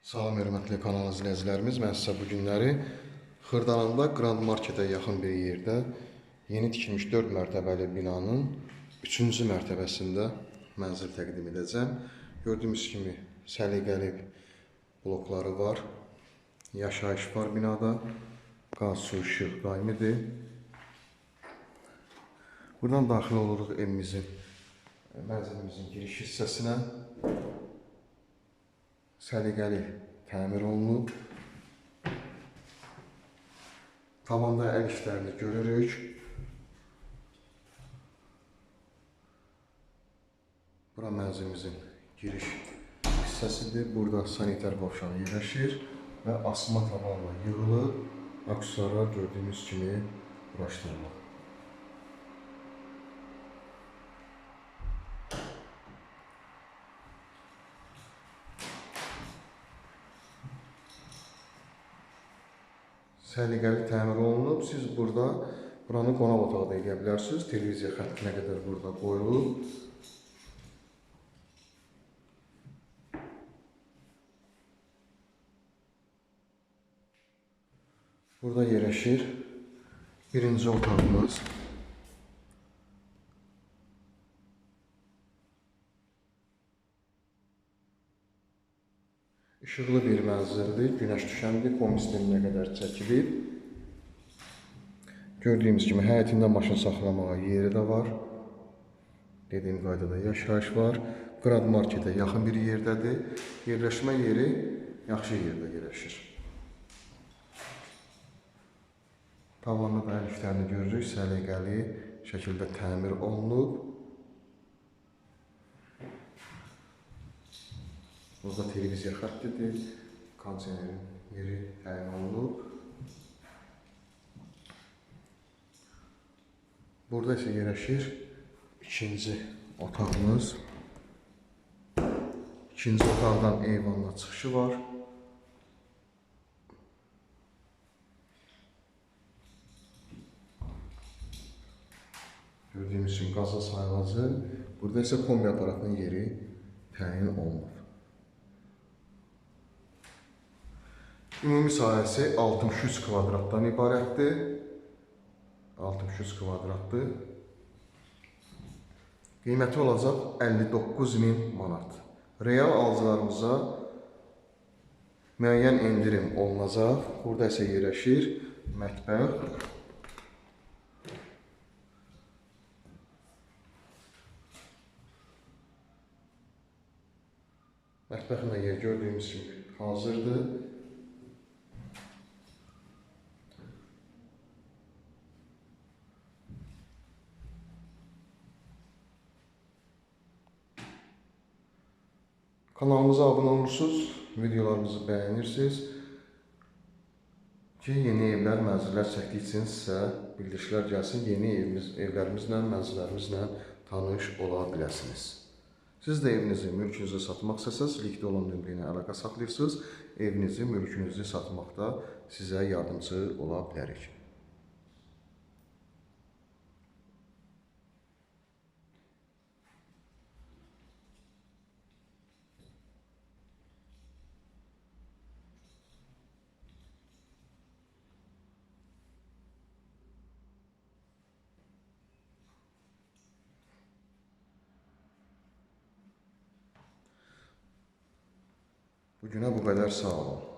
Salam hörmətli kanal izləyicilərimiz. Mən sizə bu günləri Xırdalanında Grand Marketə yaxın bir yerdə yeni tikilmiş 4 mərtəbəli binanın 3-cü mərtəbəsində mənzil təqdim edəcəm. Gördüyünüz kimi səliqəli blokları var. Yaşayış var binada. Qaz, su, işıq daimidir. Buradan daxil oluruq evimizin, mənzilimizin giriş hissəsinə. Səliqəli təmir olunub. Tavanda əl işlərini görürük. Bura mənzilimizin giriş hissəsidir. Burada sanitar qovşağı yerləşir və asma tavanla yığılıb aksesuarlar gördüyünüz kimi quraşdırılıb. Səliqəli təmir olunub. Siz burada buranı qonaq otağı da edə bilərsiniz. Televiziya xəttinə qədər burada qoyulub. Burada yerləşir birinci otağımız. İşıqlı bir mənzildir. Günəş düşəndə komislərinə qədər çəkilib. Gördüyümüz kimi həyətində maşın saxlamağa yeri də var. Dediyim qaydada yaşayış var. Qrad marketə yaxın bir yerdədir. Yerləşmə yeri yaxşı yerdə yerləşir. Tavanda da əliflərini görürük. Səliqəli şəkildə təmir olunub. Burada televiziya xəttidir. Kondisionerin yeri təyin olunub. Burada isə yerləşir ikinci otağımız. İkinci otaqdan eyvanla çıxışı var. Gördüyümüz kimi qaza sayğacı. Burada isə kombi aparatının yeri təyin olunub. Ümumi sahəsi 63 kvadratdan ibarətdir. 63 kvadratdır. Qiyməti olacaq 59 min manat. Real alıcılarımıza müəyyən endirim olunacaq. Burada isə yerləşir mətbəx. Mətbəxin də yer gördüyümüz kimi hazırdır. Kanalımıza abunə olursunuz, videolarımızı bəyənirsiniz ki, yeni evlər, mənzillər çəkdikcə sizə bildirişlər gəlsin, yeni evimiz, evlərimizlə, mənzillərimizlə tanış ola biləsiniz. Siz də evinizi, mülkünüzü satmaq istəsəz, likdə olan nömrə ilə əlaqə saxlayırsınız. Evinizi, mülkünüzü satmaqda sizə yardımcı ola bilərik. Bugünə bu qədər sağ olun.